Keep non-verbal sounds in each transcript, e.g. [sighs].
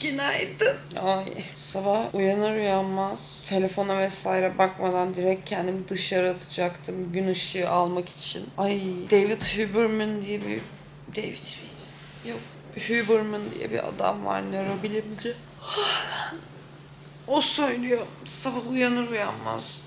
Günaydın. Ay sabah uyanır uyanmaz telefona vesaire bakmadan direkt kendimi dışarı atacaktım gün ışığı almak için. Ay David Huberman diye bir David miydi? Yok Huberman diye bir adam var nörobilimci. [sighs] O söylüyor sabah uyanır uyanmaz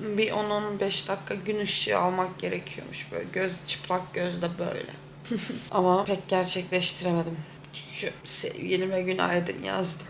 bir 10-15 dakika gün ışığı almak gerekiyormuş böyle göz çıplak gözle böyle. [laughs] Ama pek gerçekleştiremedim. Çünkü sevgilime günaydın yazdım.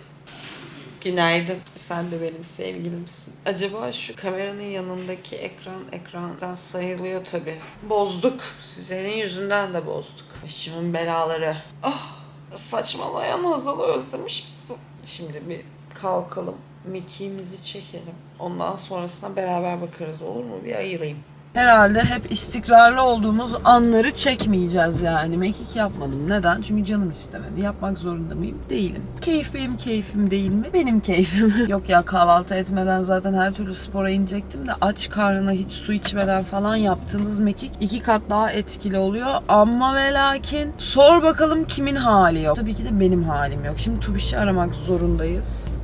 Günaydın. Sen de benim sevgilimsin. Acaba şu kameranın yanındaki ekran ekrandan sayılıyor tabi. Bozduk. Senin yüzünden de bozduk. Başımın belaları. Ah saçmalayan Hazal'ı özlemiş misin? Şimdi bir kalkalım. Mickey'imizi çekelim. Ondan sonrasına beraber bakarız olur mu? Bir ayılayım. Herhalde hep istikrarlı olduğumuz anları çekmeyeceğiz yani. Mekik yapmadım. Neden? Çünkü canım istemedi. Yapmak zorunda mıyım? Değilim. Keyif benim keyfim değil mi? Benim keyfim. [laughs] Yok ya kahvaltı etmeden zaten her türlü spora inecektim de aç karnına hiç su içmeden falan yaptığınız mekik iki kat daha etkili oluyor. Ama ve lakin sor bakalım kimin hali yok. Tabii ki de benim halim yok. Şimdi Tubiş'i aramak zorundayız.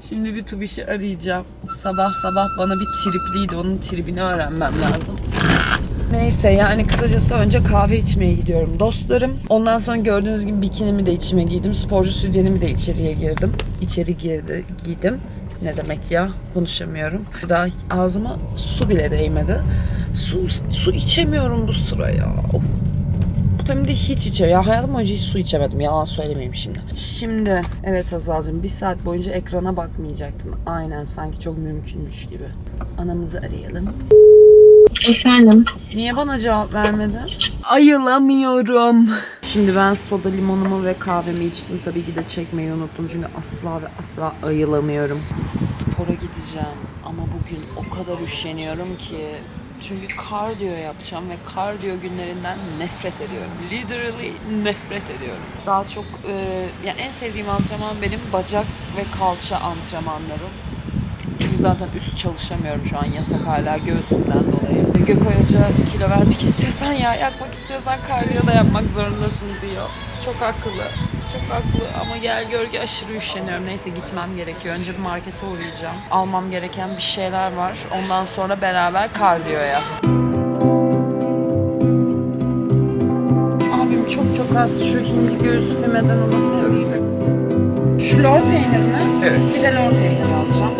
Şimdi bir Tubiş'i arayacağım. Sabah sabah bana bir tripliydi. Onun tribini öğrenmem lazım. Neyse yani kısacası önce kahve içmeye gidiyorum dostlarım. Ondan sonra gördüğünüz gibi bikinimi de içime giydim. Sporcu sütyenimi de içeriye girdim. İçeri girdi, giydim. Ne demek ya? Konuşamıyorum. Daha ağzıma su bile değmedi. Su, su içemiyorum bu sıra ya. Of. Hem de hiç içe. Ya hayatım boyunca hiç su içemedim. Yalan söylemeyeyim şimdi. Şimdi evet Hazal'cığım bir saat boyunca ekrana bakmayacaktın. Aynen sanki çok mümkünmüş gibi. Anamızı arayalım. Efendim. Niye bana cevap vermedi? Ayılamıyorum. Şimdi ben soda limonumu ve kahvemi içtim. Tabii ki de çekmeyi unuttum. Çünkü asla ve asla ayılamıyorum. Spora gideceğim. Ama bugün o kadar üşeniyorum ki. Çünkü kardiyo yapacağım ve kardiyo günlerinden nefret ediyorum. Literally nefret ediyorum. Daha çok e, yani en sevdiğim antrenman benim bacak ve kalça antrenmanlarım. Çünkü zaten üst çalışamıyorum şu an yasak hala göğsümden dolayı. Gökay Hoca kilo vermek [laughs] istiyorsan ya yakmak istiyorsan kardiyo da yapmak zorundasın diyor. Çok haklı. Çok haklı ama gel gör ki aşırı üşeniyorum. Neyse gitmem gerekiyor. Önce bir markete uğrayacağım. Almam gereken bir şeyler var. Ondan sonra beraber kardiyoya. Abim çok çok az şu hindi göğsü fümeden alabilir miyim? Şu lor peynir mi? Evet. Bir de lor peynir alacağım.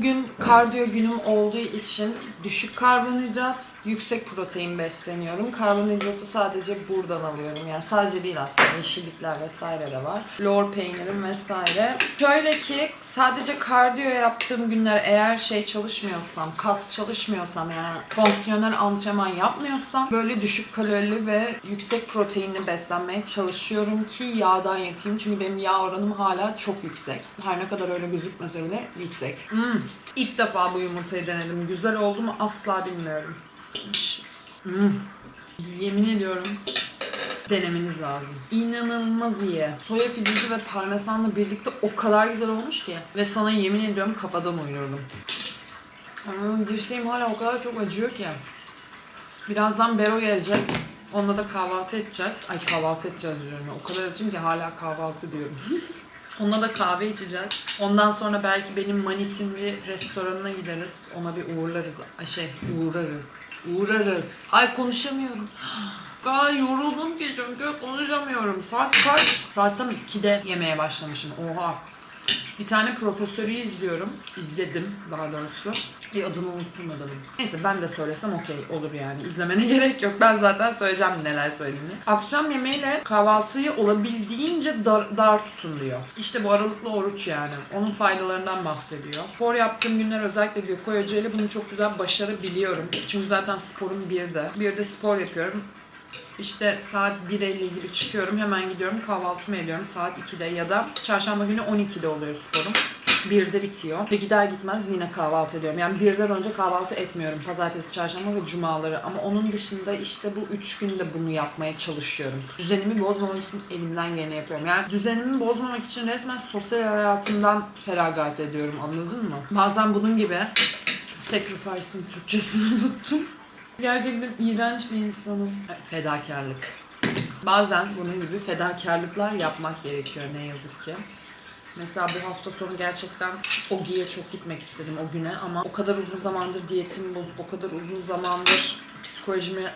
Bugün kardiyo günüm olduğu için düşük karbonhidrat, yüksek protein besleniyorum. Karbonhidratı sadece buradan alıyorum. Yani sadece değil aslında yeşillikler vesaire de var. Lor peynirim vesaire. Şöyle ki sadece kardiyo yaptığım günler eğer şey çalışmıyorsam, kas çalışmıyorsam yani fonksiyonel antrenman yapmıyorsam böyle düşük kalorili ve yüksek proteinli beslenmeye çalışıyorum ki yağdan yakayım. Çünkü benim yağ oranım hala çok yüksek. Her ne kadar öyle gözükmese bile yüksek. Hmm. İlk defa bu yumurtayı denedim. Güzel oldu mu asla bilmiyorum. Hmm. Yemin ediyorum denemeniz lazım. İnanılmaz iyi. Soya filizi ve parmesanla birlikte o kadar güzel olmuş ki. Ve sana yemin ediyorum kafadan uyuyordum. Aa, dirseğim hala o kadar çok acıyor ki. Birazdan Bero gelecek. Onunla da kahvaltı edeceğiz. Ay kahvaltı edeceğiz diyorum. O kadar açım ki hala kahvaltı diyorum. [laughs] Onunla da kahve içeceğiz. Ondan sonra belki benim Manit'in bir restoranına gideriz. Ona bir uğurlarız. Ay şey uğrarız. Uğrarız. Ay konuşamıyorum. Daha yoruldum ki çünkü konuşamıyorum. Saat kaç? Saat tam 2'de yemeye başlamışım. Oha. Bir tane profesörü izliyorum. İzledim daha doğrusu. Bir adını unuttum adamın. Neyse ben de söylesem okey olur yani. İzlemene [laughs] gerek yok. Ben zaten söyleyeceğim neler söylediğini. Akşam yemeğiyle kahvaltıyı olabildiğince dar, dar tutun diyor. İşte bu aralıklı oruç yani. Onun faydalarından bahsediyor. Spor yaptığım günler özellikle Gökay Hoca ile bunu çok güzel başarabiliyorum. Çünkü zaten sporum birde. Bir de spor yapıyorum. İşte saat 1.50 gibi çıkıyorum. Hemen gidiyorum kahvaltımı ediyorum saat 2'de ya da çarşamba günü 12'de oluyor sporum. 1'de bitiyor. Ve gider gitmez yine kahvaltı ediyorum. Yani 1'den önce kahvaltı etmiyorum. Pazartesi, çarşamba ve cumaları. Ama onun dışında işte bu 3 günde bunu yapmaya çalışıyorum. Düzenimi bozmamak için elimden geleni yapıyorum. Yani düzenimi bozmamak için resmen sosyal hayatımdan feragat ediyorum. Anladın mı? Bazen bunun gibi sacrifice'ın Türkçesini [laughs] unuttum. Gerçekten iğrenç bir insanım. Fedakarlık. Bazen bunun gibi fedakarlıklar yapmak gerekiyor ne yazık ki. Mesela bir hafta sonu gerçekten Ogi'ye çok gitmek istedim o güne ama o kadar uzun zamandır diyetim bozuk, o kadar uzun zamandır psikolojimi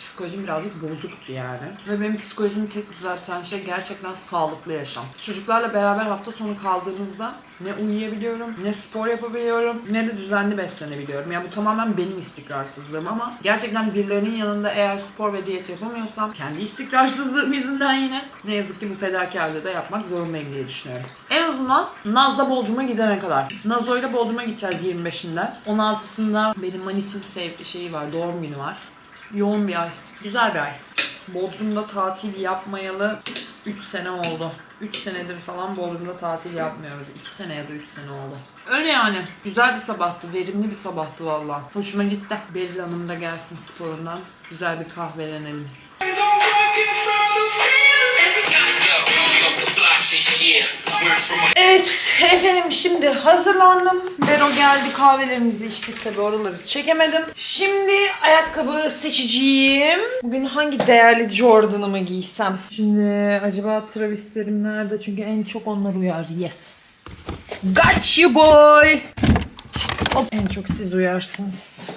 psikolojim birazcık bozuktu yani. Ve benim psikolojimi tek düzelten şey gerçekten sağlıklı yaşam. Çocuklarla beraber hafta sonu kaldığımızda ne uyuyabiliyorum, ne spor yapabiliyorum, ne de düzenli beslenebiliyorum. Yani bu tamamen benim istikrarsızlığım ama gerçekten birilerinin yanında eğer spor ve diyet yapamıyorsam kendi istikrarsızlığım yüzünden yine ne yazık ki bu fedakarlığı da yapmak zorundayım diye düşünüyorum. En azından Naz'la Bodrum'a gidene kadar. Nazo'yla Bodrum'a gideceğiz 25'inde. 16'sında benim Manit'in şeyi var, doğum günü var. Yoğun bir ay. Güzel bir ay. Bodrum'da tatil yapmayalı 3 sene oldu. 3 senedir falan Bodrum'da tatil yapmıyoruz. 2 sene ya da 3 sene oldu. Öyle yani. Güzel bir sabahtı. Verimli bir sabahtı valla. Hoşuma gitti. Beril Hanım da gelsin sporundan. Güzel bir kahvelenelim. Evet efendim şimdi hazırlandım. Bero geldi kahvelerimizi içtik tabi oraları çekemedim. Şimdi ayakkabı seçeceğim. Bugün hangi değerli Jordan'ımı giysem? Şimdi acaba Travis'lerim nerede? Çünkü en çok onlar uyar. Yes. Got you boy. Hop. En çok siz uyarsınız.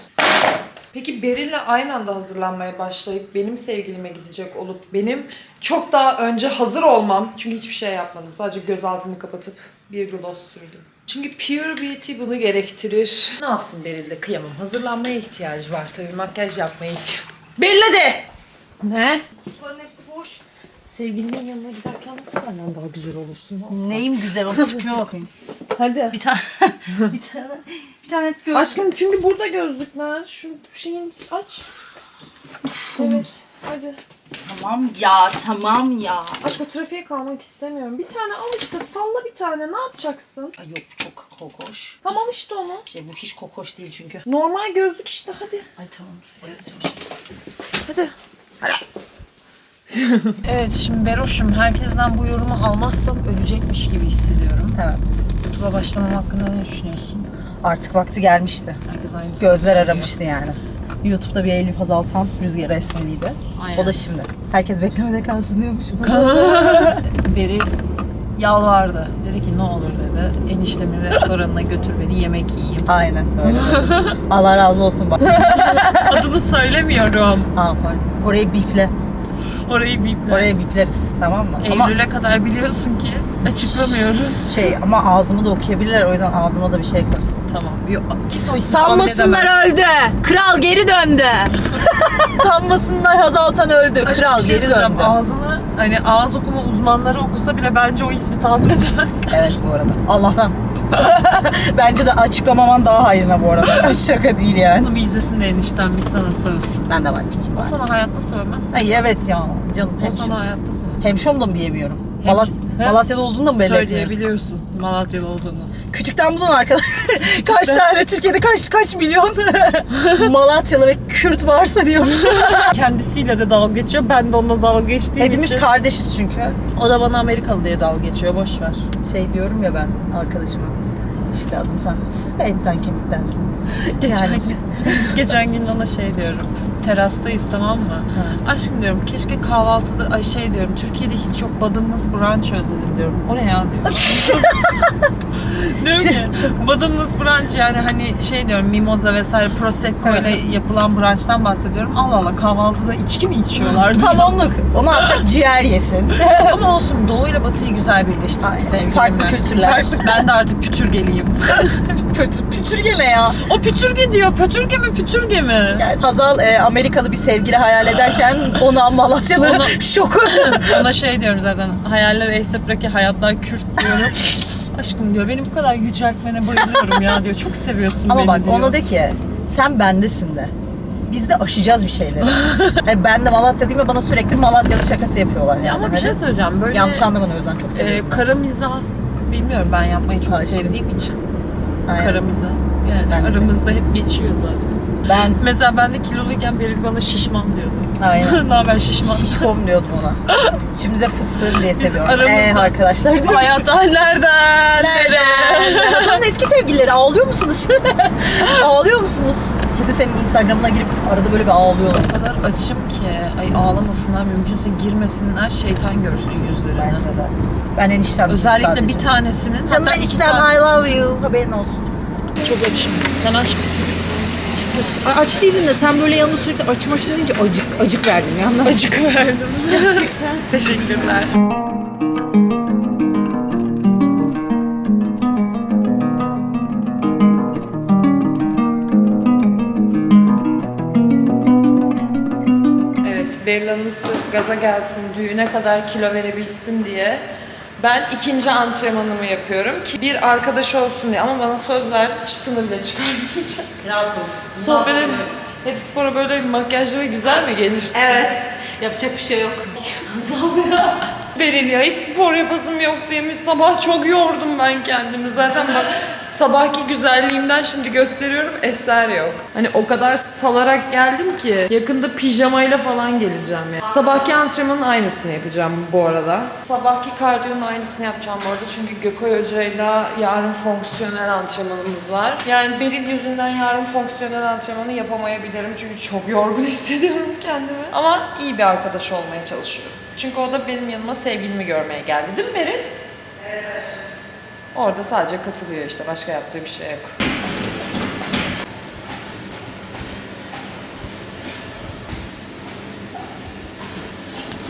Peki Beril'le aynı anda hazırlanmaya başlayıp benim sevgilime gidecek olup benim çok daha önce hazır olmam. Çünkü hiçbir şey yapmadım. Sadece göz altımı kapatıp bir gloss sürdüm. Çünkü Pure Beauty bunu gerektirir. Ne yapsın Beril'de kıyamam. Hazırlanmaya ihtiyacı var tabii. Makyaj yapmaya ihtiyacı. Belli de! Ne? Bunların hepsi boş. Sevgilimin yanına giderken nasıl benden daha güzel olursun? Nasıl? Neyim güzel o tipime bakayım. Hadi. Bir tane [laughs] bir tane bir tane göz. Aşkım çünkü burada gözlükler. Şu şeyin aç. Evet. Hadi. Tamam ya tamam ya. Aşkım trafiğe kalmak istemiyorum. Bir tane al işte salla bir tane ne yapacaksın? Ay yok bu çok kokoş. Tamam işte onu. Şey bu hiç kokoş değil çünkü. Normal gözlük işte hadi. Ay tamam. Hadi. [laughs] evet şimdi Beroş'um herkesten bu yorumu almazsam ölecekmiş gibi hissediyorum. Evet. YouTube'a başlamam hakkında ne düşünüyorsun? Artık vakti gelmişti. Herkes aynı Gözler aramıştı yani. YouTube'da bir Elif Azaltan Rüzgar Esmeliydi. Aynen. O da şimdi. Herkes beklemede kalsın diyormuşum. [laughs] [laughs] Beri yalvardı. Dedi ki ne olur dedi. Eniştemin restoranına götür beni yemek yiyeyim. Aynen öyle. Allah razı olsun bak. Adını söylemiyorum. Aa, pardon. Orayı biple. Orayı bir Oraya bipleriz. Tamam mı? Eylül'e kadar biliyorsun ki Açıklamıyoruz. Şey ama ağzımı da okuyabilirler o yüzden ağzıma da bir şey koy. Tamam. Yok, kimse o tahmin edemez. Sanmasınlar öldü. Kral geri döndü. [laughs] Sanmasınlar Hazaltan öldü. Kral Bir şey geri söyleyeceğim. döndü. Ağzını hani ağız okuma uzmanları okusa bile bence o ismi tahmin edemez. Evet bu arada. Allah'tan. [laughs] Bence de açıklamaman daha hayrına bu arada. Şaka değil yani. Bunu bir izlesin de enişten biz sana sövsün. Ben de varmış. O sana hayatta sövmez. Ay evet ya canım O sana hayatta sövmez. Hemşom da mı diyemiyorum? Malat He? Malatya'da olduğunu da mı belli? Söyleyebiliyorsun Malatyalı olduğunu. Kütükten bulun arkadaş. [laughs] kaç tane Türkiye'de kaç kaç milyon [laughs] Malatyalı ve Kürt varsa diyormuş. Kendisiyle de dalga geçiyor. Ben de onunla dalga geçtiğim Hepimiz için. kardeşiz çünkü. o da bana Amerikalı diye dalga geçiyor. Boş ver. Şey diyorum ya ben arkadaşıma. İşte adını sen söyle. Siz de etten kemiktensiniz. Geçen, Yani- gün, [laughs] geçen gün ona şey diyorum. Terastayız tamam mı? Ha. Aşkım diyorum keşke kahvaltıda ay şey diyorum Türkiye'de hiç yok badımız brunch özledim diyorum. O ne ya diyorum. [laughs] diyorum ki badımız brunch yani hani şey diyorum mimoza vesaire prosecco ile yapılan brunch'tan bahsediyorum. Allah Allah kahvaltıda içki mi içiyorlar? Talonluk. O ne yapacak? [laughs] Ciğer yesin. Ama olsun doğu ile batıyı güzel birleştirdik Aynen. sevgilimle. Farklı kültürler. Farklı. Ben de artık pütürgeliyim. [laughs] Pütür, pütürge ne ya? o pütürge diyor. Pütürge mi pütürge mi? Yani Hazal e, Amerikalı bir sevgili hayal ederken ona Malatyalı Ona- şoku. [laughs] Ona şey diyorum zaten. Hayaller Eysepreki, hayatlar Kürt diyorum. Aşkım diyor beni bu kadar yüceltmene bayılıyorum ya diyor. Çok seviyorsun Ama beni bak diyor. ona de ki sen bendesin de. Biz de aşacağız bir şeyleri. [laughs] yani ben de Malatya değil mi bana sürekli Malatyalı şakası yapıyorlar yani. Ya ama bir şey Hani söyleyeceğim. Böyle Yanlış anlamanı o yüzden çok seviyorum. e, kara mizah bilmiyorum ben yapmayı çok Karşı. sevdiğim için. Aynen. Kara mizah. Yani Ben aramızda hep geçiyor zaten. Ben Mesela ben de kiloluyken Beril bana şişman diyordu. aynen. [laughs] ne haber şişman? Şişkom diyordum ona. [laughs] Şimdi de fıstığım diye seviyorum. aramızda- Ee, arkadaşlar değil mi? Hayat nereden? Nereden? Hasan'ın eski sevgilileri ağlıyor musunuz? [laughs] ağlıyor musunuz? Kesin senin Instagram'ına girip arada böyle bir ağlıyorlar. O kadar açım ki ay ağlamasınlar mümkünse girmesinler şeytan görsün yüzlerini. Bence de. Ben eniştem Özellikle sadece. bir tanesinin Canım hatta iki eniştem tane- I love you. Haberin olsun. Çok açım. Sen aç mısın? Çıtır. Aç değilim de sen böyle yanına sürekli açım açım deyince acık acık verdin ya. [laughs] Acık verdim. Gerçekten. Teşekkürler. Evet, Beril Hanım sırf gaza gelsin, düğüne kadar kilo verebilsin diye ben ikinci antrenmanımı yapıyorum ki bir arkadaş olsun diye ama bana söz verdi çıtını bile çıkarmayacak. [laughs] Rahat ol. Sohbetin hep spora böyle makyajlı ve güzel mi gelirsin? Evet. Yapacak bir şey yok. [laughs] Beril ya hiç spor yapasım yok demiş. Sabah çok yordum ben kendimi. Zaten bak [laughs] sabahki güzelliğimden şimdi gösteriyorum eser yok. Hani o kadar salarak geldim ki yakında pijamayla falan geleceğim ya. Sabahki antrenmanın aynısını yapacağım bu arada. Sabahki kardiyonun aynısını yapacağım bu arada. Çünkü Gökay Hoca'yla yarın fonksiyonel antrenmanımız var. Yani Beril yüzünden yarın fonksiyonel antrenmanı yapamayabilirim. Çünkü çok yorgun [laughs] hissediyorum kendimi. Ama iyi bir arkadaş olmaya çalışıyorum. Çünkü o da benim yanıma sevgilimi görmeye geldi değil mi Beril? Orada sadece katılıyor işte. Başka yaptığı bir şey yok.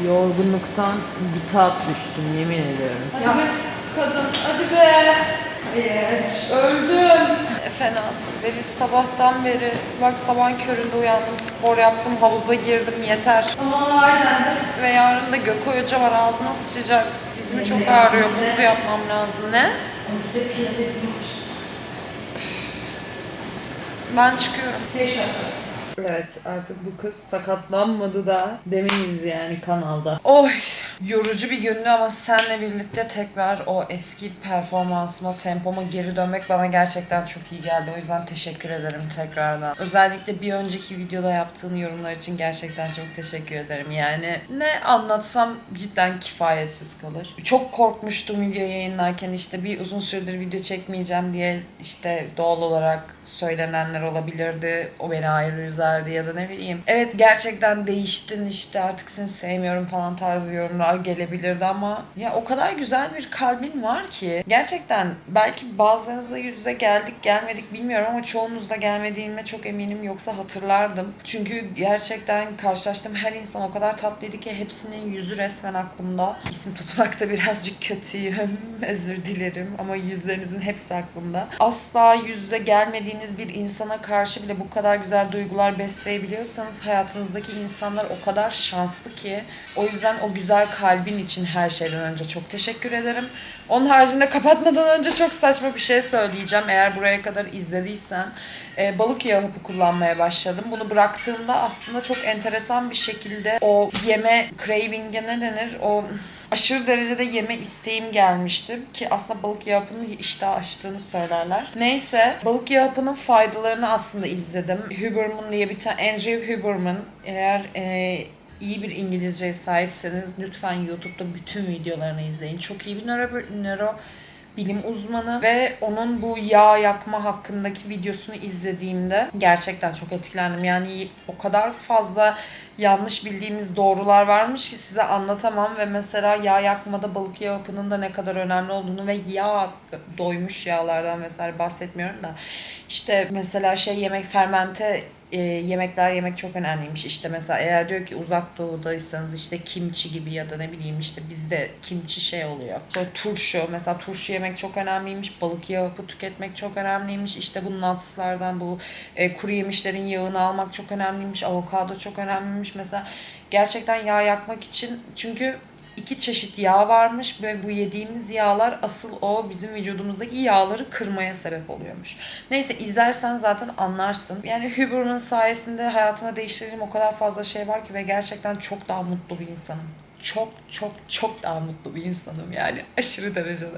Yorgunluktan bitap düştüm yemin ediyorum. Hadi be kadın hadi be. Öldüm. E, fenasın. Beri sabahtan beri bak sabahın köründe uyandım, spor yaptım, havuza girdim yeter. Ve yarın da Gökay Hoca var ağzına sıçacak. Dizimi çok ağrıyor, buz yapmam lazım. Ne? Ben çıkıyorum. Evet artık bu kız sakatlanmadı da demeyiz yani kanalda. Oy yorucu bir gündü ama senle birlikte tekrar o eski performansıma, tempoma geri dönmek bana gerçekten çok iyi geldi. O yüzden teşekkür ederim tekrardan. Özellikle bir önceki videoda yaptığın yorumlar için gerçekten çok teşekkür ederim. Yani ne anlatsam cidden kifayetsiz kalır. Çok korkmuştum video yayınlarken işte bir uzun süredir video çekmeyeceğim diye işte doğal olarak söylenenler olabilirdi. O beni ayrı üzerdi ya da ne bileyim. Evet gerçekten değiştin işte artık seni sevmiyorum falan tarzı yorumlar. gelebilirdi ama ya o kadar güzel bir kalbin var ki gerçekten belki bazılarınızla yüz yüze geldik gelmedik bilmiyorum ama çoğunuzla gelmediğime çok eminim yoksa hatırlardım. Çünkü gerçekten karşılaştığım her insan o kadar tatlıydı ki hepsinin yüzü resmen aklımda. İsim tutmakta birazcık kötüyüm. [laughs] Özür dilerim ama yüzlerinizin hepsi aklımda. Asla yüzde gelmediğiniz bir insana karşı bile bu kadar güzel duygular besleyebiliyorsanız hayatınızdaki insanlar o kadar şanslı ki. O yüzden o güzel kalbin için her şeyden önce çok teşekkür ederim. Onun haricinde kapatmadan önce çok saçma bir şey söyleyeceğim. Eğer buraya kadar izlediysen e, balık yağı hapı kullanmaya başladım. Bunu bıraktığımda aslında çok enteresan bir şekilde o yeme craving'e ne denir? O aşırı derecede yeme isteğim gelmişti ki aslında balık yağı hapının iştah açtığını söylerler. Neyse balık yağı hapının faydalarını aslında izledim. Huberman diye bir tane Andrew Huberman eğer e, iyi bir İngilizceye sahipseniz lütfen YouTube'da bütün videolarını izleyin. Çok iyi bir nöro, nöro bilim uzmanı ve onun bu yağ yakma hakkındaki videosunu izlediğimde gerçekten çok etkilendim. Yani o kadar fazla yanlış bildiğimiz doğrular varmış ki size anlatamam ve mesela yağ yakmada balık yağı hapının da ne kadar önemli olduğunu ve yağ doymuş yağlardan vesaire bahsetmiyorum da işte mesela şey yemek fermente e, yemekler yemek çok önemliymiş. İşte mesela eğer diyor ki uzak doğudaysanız işte kimçi gibi ya da ne bileyim işte bizde kimçi şey oluyor. Sonra turşu mesela turşu yemek çok önemliymiş. Balık yağı tüketmek çok önemliymiş. İşte bu nutslardan bu e, kuru yemişlerin yağını almak çok önemliymiş. Avokado çok önemliymiş. Mesela gerçekten yağ yakmak için çünkü iki çeşit yağ varmış ve bu yediğimiz yağlar asıl o bizim vücudumuzdaki yağları kırmaya sebep oluyormuş. Neyse izlersen zaten anlarsın. Yani Huberman sayesinde hayatıma değiştirdiğim o kadar fazla şey var ki ve gerçekten çok daha mutlu bir insanım. Çok çok çok daha mutlu bir insanım yani aşırı derecede.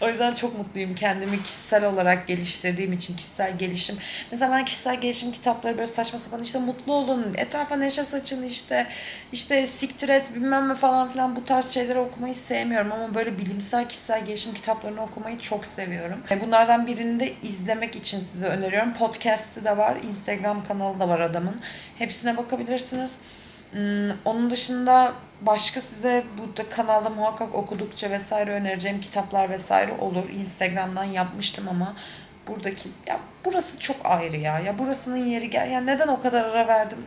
O yüzden çok mutluyum kendimi kişisel olarak geliştirdiğim için kişisel gelişim. Mesela ben kişisel gelişim kitapları böyle saçma sapan işte mutlu olun, etrafa neşe saçın işte işte siktir et bilmem ne falan filan bu tarz şeyleri okumayı sevmiyorum ama böyle bilimsel kişisel gelişim kitaplarını okumayı çok seviyorum. E, Bunlardan birini de izlemek için size öneriyorum. Podcast'ı da var, Instagram kanalı da var adamın. Hepsine bakabilirsiniz. Hmm, onun dışında başka size burada kanalda muhakkak okudukça vesaire önereceğim kitaplar vesaire olur. Instagram'dan yapmıştım ama buradaki ya burası çok ayrı ya. Ya burasının yeri gel. Ya neden o kadar ara verdim?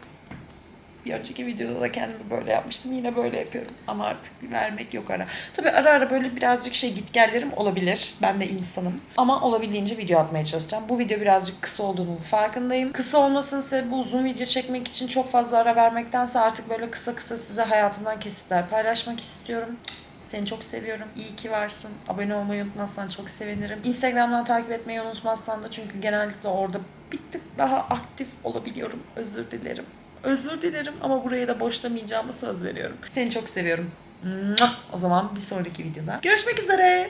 Bir önceki videoda da kendimi böyle yapmıştım. Yine böyle yapıyorum. Ama artık bir vermek yok ara. Tabii ara ara böyle birazcık şey gitgellerim olabilir. Ben de insanım. Ama olabildiğince video atmaya çalışacağım. Bu video birazcık kısa olduğunun farkındayım. Kısa olmasının sebebi uzun video çekmek için çok fazla ara vermektense artık böyle kısa kısa size hayatımdan kesitler paylaşmak istiyorum. Seni çok seviyorum. İyi ki varsın. Abone olmayı unutmazsan çok sevinirim. Instagram'dan takip etmeyi unutmazsan da çünkü genellikle orada bir tık daha aktif olabiliyorum. Özür dilerim. Özür dilerim ama burayı da boşlamayacağıma söz veriyorum. Seni çok seviyorum. O zaman bir sonraki videoda görüşmek üzere.